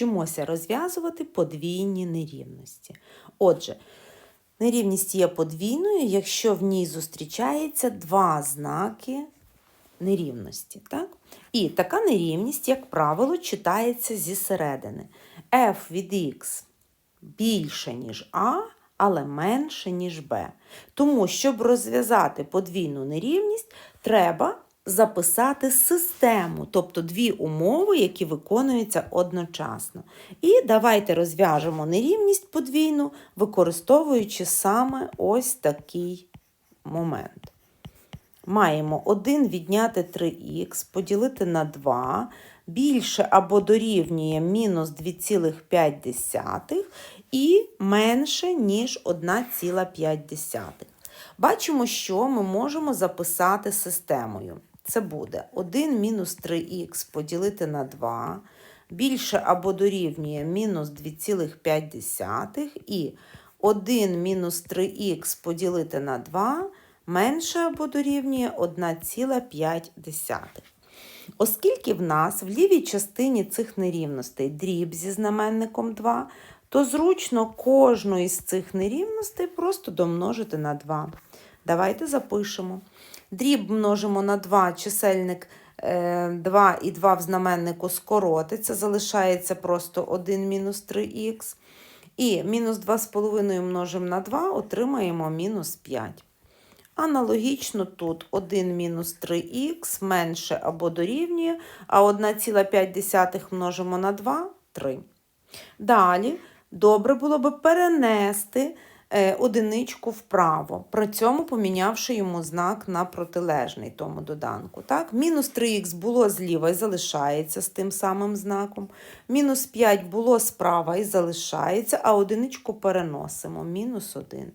вчимося розв'язувати подвійні нерівності. Отже, нерівність є подвійною, якщо в ній зустрічається два знаки нерівності. Так? І така нерівність, як правило, читається зі середини. f від x більше, ніж А, але менше, ніж Б. Тому, щоб розв'язати подвійну нерівність, треба записати систему, тобто дві умови, які виконуються одночасно. І давайте розв'яжемо нерівність подвійну, використовуючи саме ось такий момент. Маємо 1 відняти 3х, поділити на 2, більше або дорівнює мінус 2,5 і менше, ніж 1,5. Бачимо, що ми можемо записати системою. Це буде 1 мінус 3х поділити на 2, більше або дорівнює мінус 2,5 і 1 мінус 3х поділити на 2 менше або дорівнює 1,5. Оскільки в нас в лівій частині цих нерівностей дріб зі знаменником 2, то зручно кожну із цих нерівностей просто домножити на 2. Давайте запишемо. Дріб множимо на 2, чисельник 2 і 2 в знаменнику скоротиться, залишається просто 1 мінус 3х. І мінус 2,5 множимо на 2, отримаємо мінус 5. Аналогічно тут 1 мінус 3х менше або дорівнює, а 1,5 множимо на 2 3. Далі добре було би перенести е, одиничку вправо, при цьому помінявши йому знак на протилежний тому доданку. Так? Мінус 3х було зліва і залишається з тим самим знаком. Мінус 5 було справа і залишається, а одиничку переносимо. Мінус 1.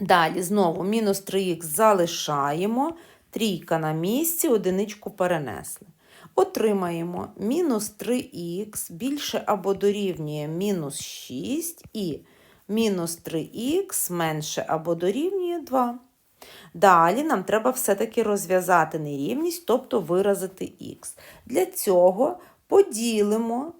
Далі знову мінус 3х залишаємо, трійка на місці, одиничку перенесли. Отримаємо мінус 3х більше або дорівнює мінус 6 і мінус 3х менше або дорівнює 2. Далі нам треба все-таки розв'язати нерівність, тобто виразити х. Для цього поділимо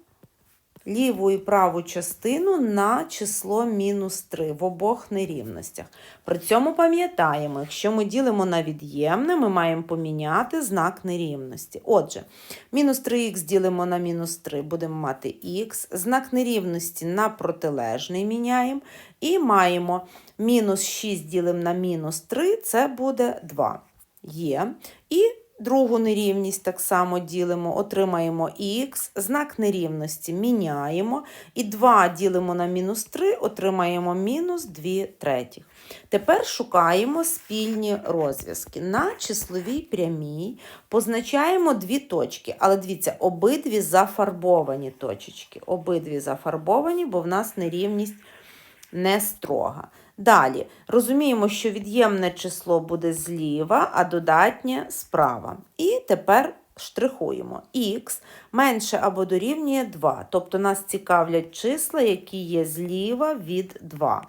ліву і праву частину на число мінус 3 в обох нерівностях. При цьому пам'ятаємо, якщо ми ділимо на від'ємне, ми маємо поміняти знак нерівності. Отже, мінус 3х ділимо на мінус 3, будемо мати х, знак нерівності на протилежний міняємо. І маємо мінус 6 ділимо на мінус 3, це буде 2. Є. І Другу нерівність так само ділимо, отримаємо х, знак нерівності міняємо. І 2 ділимо на мінус 3, отримаємо мінус 2 третіх. Тепер шукаємо спільні розв'язки. На числовій прямій позначаємо дві точки, але дивіться, обидві зафарбовані точечки. Обидві зафарбовані, бо в нас нерівність не строга. Далі розуміємо, що від'ємне число буде зліва, а додатнє справа. І тепер штрихуємо х менше або дорівнює 2. Тобто нас цікавлять числа, які є зліва від 2.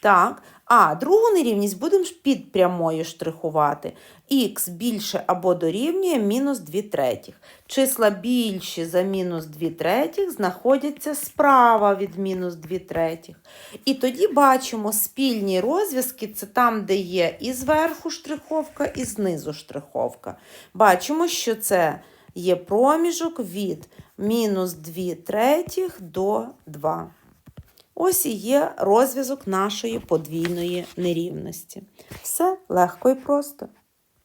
Так, а другу нерівність будемо під прямою штрихувати. Х більше або дорівнює мінус 2 третіх. Числа більші за мінус 2 третіх знаходяться справа від мінус 2 третіх. І тоді бачимо спільні розв'язки це там, де є і зверху штриховка, і знизу штриховка. Бачимо, що це є проміжок від мінус 2 третіх до 2. Ось і є розв'язок нашої подвійної нерівності. Все легко і просто.